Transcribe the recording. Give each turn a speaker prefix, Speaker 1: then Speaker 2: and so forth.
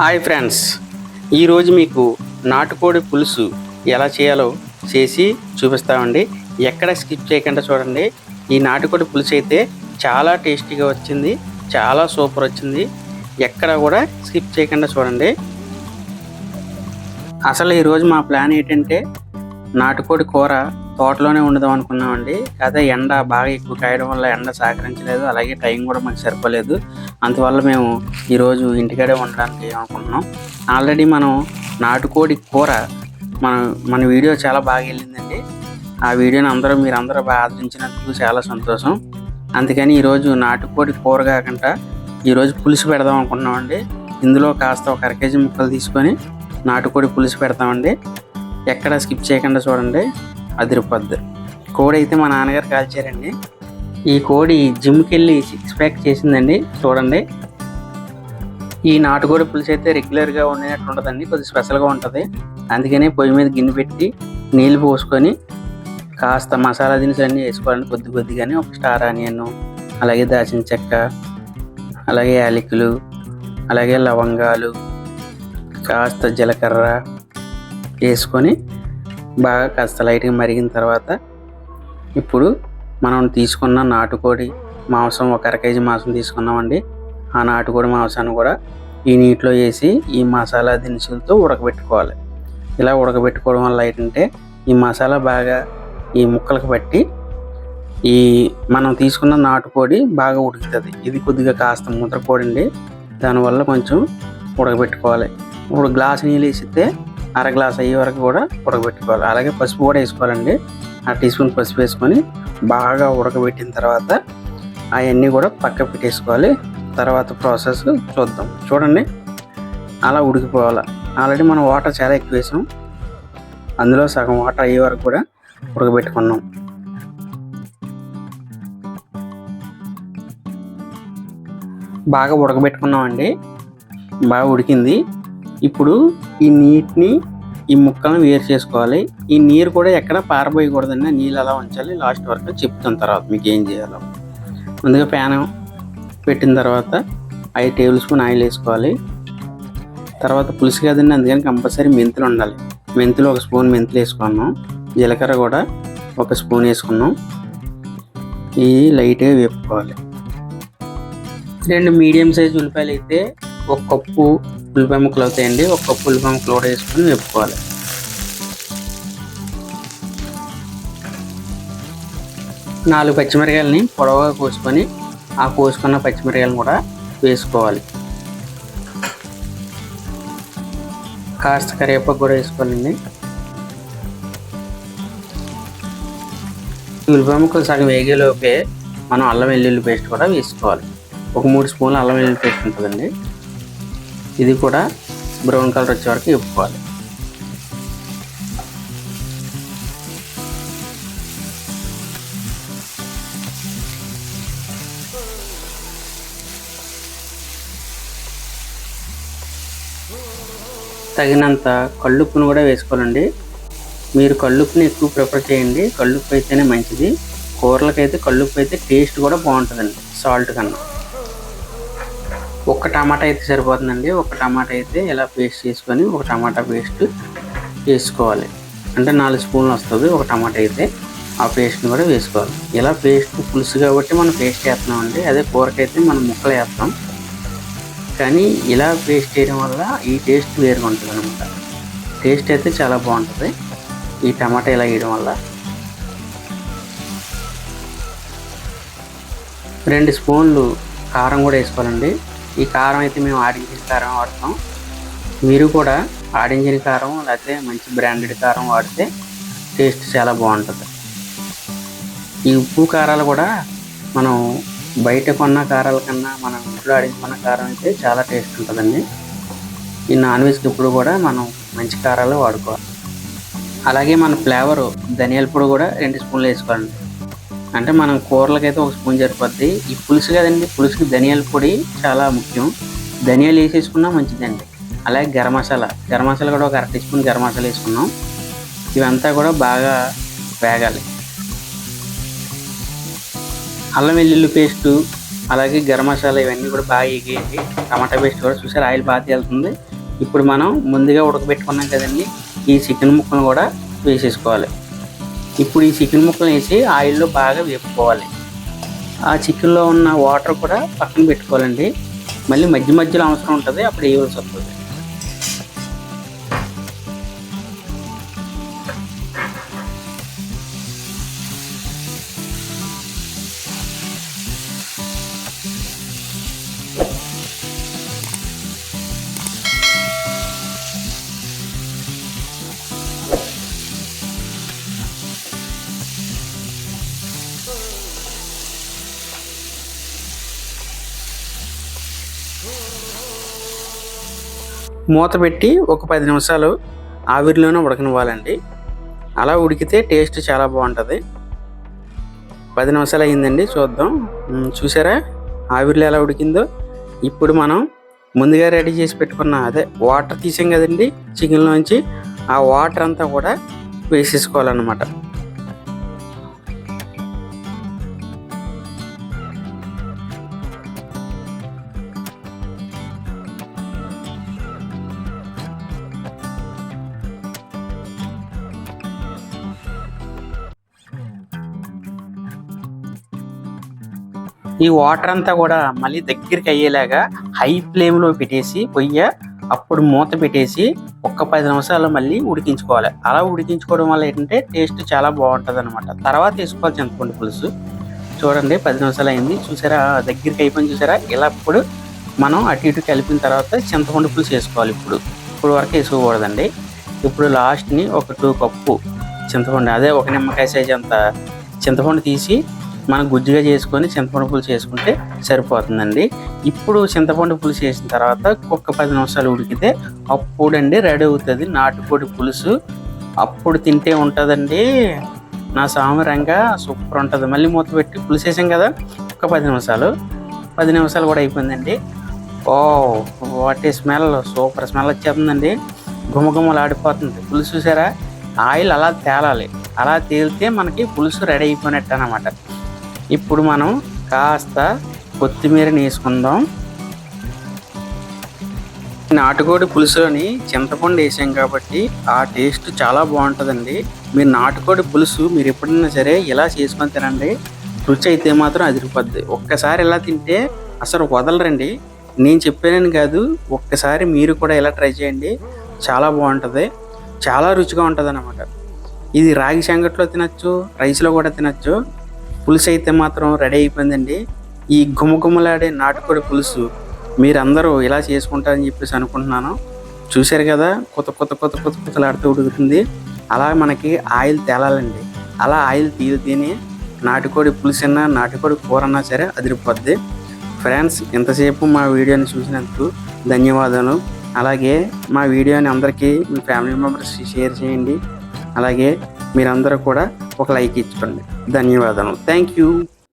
Speaker 1: Hi friends. ఈరోజు మీకు నాటుకోడి పులుసు ఎలా చేయాలో చేసి చూపిస్తామండి. ఎక్కడ స్కిప్ చేయకుండా చూడండి. ఈ నాటుకోడి పులుసు అయితే చాలా టేస్టీగా వచ్చింది. చాలా సూపర్ వచ్చింది. ఎక్కడ కూడా స్కిప్ చేయకుండా చూడండి. అసలు ఈరోజు మా ప్లాన్ ఏంటంటే నాటుకోడి కూర తోటలోనే ఉండదాం అనుకున్నామండి. అదే ఎండ బాగా ఎక్కువ కాయడం వల్ల ఎండ సహకరించలేదు. అలాగే టైం కూడా మనకు సరిపోలేదు. అందువల్ల మేము ఈరోజు ఇంటికాడే ఉండడానికి అనుకుంటున్నాం ఆల్రెడీ మనం నాటుకోడి కూర మన మన వీడియో చాలా బాగా వెళ్ళిందండి. ఆ వీడియోని అందరూ మీరు అందరూ బాగా ఆదరించినందుకు చాలా సంతోషం. అందుకని ఈరోజు నాటుకోడి కూర కాకుండా ఈరోజు పులుసు పెడదాం అనుకుంటున్నామండి. ఇందులో కాస్త ఒక అర కేజీ ముక్కలు తీసుకొని నాటుకోడి పులుసు పెడతామండి. ఎక్కడ స్కిప్ చేయకుండా చూడండి. అదిరిపోద్ది. కోడి అయితే మా నాన్నగారు కాల్చారండి ఈ కోడి జిమ్కి వెళ్ళి సిక్స్ ప్యాక్ చేసిందండి. చూడండి. ఈ నాటుకోడి పులుసు అయితే రెగ్యులర్గా ఉండేటట్టు ఉంటుందండి. కొద్దిగా స్పెషల్గా ఉంటుంది. అందుకనే పొయ్యి మీద గిన్నె పెట్టి నీళ్ళు పోసుకొని కాస్త మసాలా దినుసులు అన్నీ వేసుకోవాలండి. కొద్ది కొద్దిగానే ఒక స్టార్ ఆనియన్ అలాగే దాచిన చెక్క అలాగే యాలకులు అలాగే లవంగాలు కాస్త జీలకర్ర వేసుకొని బాగా కాస్త లైట్గా మరిగిన తర్వాత ఇప్పుడు మనం తీసుకున్న నాటుకోడి మాంసం ఒక అర కేజీ మాంసం తీసుకున్నామండి. ఆ నాటుకోడి మాంసాన్ని కూడా ఈ నీటిలో వేసి ఈ మసాలా దినుసులతో ఉడకబెట్టుకోవాలి. ఇలా ఉడకబెట్టుకోవడం వల్ల ఏంటంటే ఈ మసాలా బాగా ఈ ముక్కలకు పట్టి ఈ మనం తీసుకున్న నాటుకోడి బాగా ఉడుకుతుంది. ఇది కొద్దిగా కాస్త ముద్రకోడి అండి దానివల్ల కొంచెం ఉడకబెట్టుకోవాలి. ఇప్పుడు గ్లాస్ నీళ్ళు వేసితే అర గ్లాస్ అయ్యే వరకు కూడా ఉడకబెట్టుకోవాలి. అలాగే పసుపు కూడా వేసుకోవాలండి. ఆ టీ స్పూన్ పసుపు వేసుకొని బాగా ఉడకబెట్టిన తర్వాత అవన్నీ కూడా పక్క పెట్టేసుకోవాలి. తర్వాత ప్రాసెస్ చూద్దాం. చూడండి. అలా ఉడికిపోవాలి. ఆల్రెడీ మనం వాటర్ చాలా ఎక్కువ వేసాం. అందులో సగం వాటర్ అయ్యే వరకు కూడా ఉడకబెట్టుకున్నాం. బాగా ఉడకబెట్టుకున్నామండి. బాగా ఉడికింది. ఇప్పుడు ఈ నీటిని ఈ ముక్కలను వేరు చేసుకోవాలి. ఈ నీరు కూడా ఎక్కడ పారబోయకూడదండి ఆ నీళ్ళు అలా ఉంచాలి. లాస్ట్ వరకు చెప్తాను తర్వాత మీకు ఏం చేయాలో. ముందుగా ప్యాన్ పెట్టిన తర్వాత ఐదు టేబుల్ స్పూన్ ఆయిల్ వేసుకోవాలి. తర్వాత పులుసు కదండి అందుకని కంపల్సరీ మెంతులు ఉండాలి. మెంతులు ఒక స్పూన్ మెంతులు వేసుకున్నాం. జీలకర్ర కూడా ఒక స్పూన్ వేసుకున్నాం. ఇవి లైట్గా వేపుకోవాలి. రెండు మీడియం సైజ్ ఉల్లిపాయలు అయితే ఒక కప్పు ఉల్లిపాయ ముక్కలు అవుతాయండి ఒక కప్పు ఉల్లిపాయ ముక్కలు కూడా వేసుకొని వేపుకోవాలి నాలుగు పచ్చిమిరకాయలని పొడవుగా కోసుకొని ఆ కోసుకున్న పచ్చిమిరకాయలను కూడా వేసుకోవాలి. కాస్త కరివేపాకు కూడా వేసుకోవాలండి. ఉల్లిపాయ ముక్కలు సగం వేగేలోపే మనం అల్లం వెల్లుల్లి పేస్ట్ కూడా వేసుకోవాలి. ఒక మూడు స్పూన్లు అల్లం వెల్లుల్లి పేస్ట్ ఉంటుందండి. ఇది కూడా బ్రౌన్ కలర్ వచ్చే వరకు ఇప్పుకోవాలి తగినంత కళ్ళుప్పును కూడా వేసుకోవాలండి. మీరు కళ్ళుప్పుని ఎక్కువ ప్రిఫర్ చేయండి. కళ్ళుప్పు అయితేనే మంచిది. కూరలకైతే కళ్ళుప్పు అయితే టేస్ట్ కూడా బాగుంటుందండి. సాల్ట్ కన్నా. ఒక్క టమాటా అయితే సరిపోతుందండి. ఒక టమాటా అయితే ఇలా పేస్ట్ చేసుకొని ఒక టమాటా పేస్ట్ వేసుకోవాలి అంటే నాలుగు స్పూన్లు వస్తుంది ఒక టమాటా అయితే. ఆ పేస్ట్ని కూడా వేసుకోవాలి. ఇలా పేస్ట్ పులుసు కాబట్టి మనం పేస్ట్ వేస్తున్నామండి. అదే కూరకైతే మనం ముక్కలు వేస్తాం. కానీ ఇలా పేస్ట్ చేయడం వల్ల ఈ టేస్ట్ వేరుగా ఉంటుంది అనమాట టేస్ట్ అయితే చాలా బాగుంటుంది. ఈ టమాటా ఇలా వేయడం వల్ల. రెండు స్పూన్లు కారం కూడా వేసుకోవాలండి. ఈ కారం అయితే మేము ఆడించిన కారం వాడతాం. మీరు కూడా ఆడించిన కారం లేకపోతే మంచి బ్రాండెడ్ కారం వాడితే టేస్ట్ చాలా బాగుంటుంది. ఈ ఉప్పు కారాలు కూడా మనం బయట కొన్న కారాల కన్నా మనం ఇంట్లో ఆడించుకున్న కారం అయితే చాలా టేస్ట్ ఉంటుందండి. ఈ నాన్ వెజ్కి ఇప్పుడు కూడా మనం మంచి కారాలు వాడుకోవాలి. అలాగే మన ఫ్లేవరు ధనియాల పొడి కూడా రెండు స్పూన్లు వేసుకోవాలండి. అంటే మనం కూరలకైతే ఒక స్పూన్ సరిపోద్ది. ఈ పులుసు కదండి పులుసుకి ధనియాల పొడి చాలా ముఖ్యం. ధనియాలు వేసేసుకున్నా మంచిదండి. అలాగే గరం మసాలా. గరం మసాలా కూడా ఒక అర టీ స్పూన్ గరం మసాలా వేసుకున్నాం. ఇవంతా కూడా బాగా వేగాలి. అల్లం వెల్లుల్లి పేస్టు అలాగే గరం మసాలా ఇవన్నీ కూడా బాగా ఎగేయండి టమాటా పేస్ట్ కూడా చూసారు ఆయిల్ బాగా తేలుతుంది. ఇప్పుడు మనం ముందుగా ఉడకబెట్టుకున్నాం కదండి ఈ చికెన్ ముక్కలు కూడా వేసేసుకోవాలి. ఇప్పుడు ఈ చికెన్ ముక్కలు వేసి ఆయిల్లో బాగా వేపుకోవాలి. ఆ చికెన్లో ఉన్న వాటర్ కూడా పక్కన పెట్టుకోవాలండి. మళ్ళీ మధ్య మధ్యలో అవసరం ఉంటుంది అప్పుడు వేయవలసి వస్తుంది. మూత పెట్టి ఒక పది నిమిషాలు ఆవిరిలోనే ఉడకనివ్వాలండి. అలా ఉడికితే టేస్ట్ చాలా బాగుంటుంది. పది నిమిషాలు అయ్యిందండి చూద్దాం. చూసారా? ఆవిరిలో ఎలా ఉడికిందో? ఇప్పుడు మనం ముందుగా రెడీ చేసి పెట్టుకున్న అదే వాటర్ తీసాం కదండి చికెన్లోంచి. ఆ వాటర్ అంతా కూడా వేసేసుకోవాలన్నమాట. ఈ వాటర్ అంతా కూడా మళ్ళీ దగ్గరికి అయ్యేలాగా హై ఫ్లేమ్లో పెట్టేసి పొయ్య అప్పుడు మూత పెట్టేసి ఒక్క పది నిమిషాలు మళ్ళీ ఉడికించుకోవాలి. అలా ఉడికించుకోవడం వల్ల ఏంటంటే టేస్ట్ చాలా బాగుంటుంది అనమాట తర్వాత వేసుకోవాలి చింతపండు పులుసు. చూడండి పది నిమిషాలు అయింది. చూసారా? దగ్గరికి అయిపోయింది చూసారా? ఇలా ఇప్పుడు మనం అటు ఇటు కలిపిన తర్వాత చింతపండు పులుసు వేసుకోవాలి ఇప్పుడు. ఇప్పుడు వరకు వేసుకోకూడదండి. ఇప్పుడు లాస్ట్ని ఒక టూ కప్పు చింతపండు అదే ఒక నిమ్మకాయ సైజ్ అంత చింతపండు తీసి మనం గుజ్జుగా చేసుకొని చింతపండు పులుసు చేసుకుంటే సరిపోతుందండి. ఇప్పుడు చింతపండు పులుసు వేసిన తర్వాత ఒక్క పది నిమిషాలు ఉడికితే అప్పుడండి రెడీ అవుతుంది నాటుకోడి పులుసు. అప్పుడు తింటే ఉంటుందండి. నా సామరంగా సూపర్ ఉంటుంది. మళ్ళీ మూత పెట్టి పులుసు వేసాం కదా ఒక పది నిమిషాలు. పది నిమిషాలు కూడా అయిపోయిందండి. ఓ వాటి స్మెల్ సూపర్ స్మెల్ వచ్చేస్తుందండి. గుమగుమలు ఆడిపోతుంది పులుసు చూసారా? ఆయిల్ అలా తేలాలి. అలా తేలితే మనకి పులుసు రెడీ అయిపోయినట్టు అనమాట ఇప్పుడు మనం కాస్త కొత్తిమీరని వేసుకుందాం నాటుకోడి పులుసులోని చింతపండు వేసాం కాబట్టి ఆ టేస్ట్ చాలా బాగుంటుందండి. మీరు నాటుకోడి పులుసు మీరు ఎప్పుడైనా సరే ఇలా చేసుకొని తినండి. రుచి అయితే మాత్రం అదిరిపోద్ది. ఒక్కసారి ఇలా తింటే అసలు వదలరండి. నేను చెప్పానని కాదు ఒక్కసారి మీరు కూడా ఇలా ట్రై చేయండి. చాలా బాగుంటుంది. చాలా రుచిగా ఉంటుంది అన్నమాట ఇది రాగి సంగట్లో తినచ్చు రైస్లో కూడా తినచ్చు. పులుసు అయితే మాత్రం రెడీ అయిపోయిందండి. ఈ గుమగుమలాడే నాటుకోడి పులుసు మీరందరూ ఇలా చేసుకుంటారని చెప్పేసి అనుకుంటున్నాను. చూశారు కదా కొత్త కొత్త కొత్త కొత్త కొత్తలాడుతూ ఉడుకుతుంది. అలా మనకి ఆయిల్ తేలాలండి. అలా ఆయిల్ తీరితేనే నాటుకోడి పులుసన్నా నాటుకోడి కూర అన్నా సరే అదిరిపోద్ది. ఫ్రెండ్స్ ఇంతసేపు మా వీడియోని చూసినందుకు ధన్యవాదాలు. అలాగే మా వీడియోని అందరికీ మీ ఫ్యామిలీ మెంబర్స్ షేర్ చేయండి. అలాగే మీరందరూ కూడా ఒక లైక్ ఇచ్చుకోండి. ధన్యవాదాలు థ్యాంక్ యూ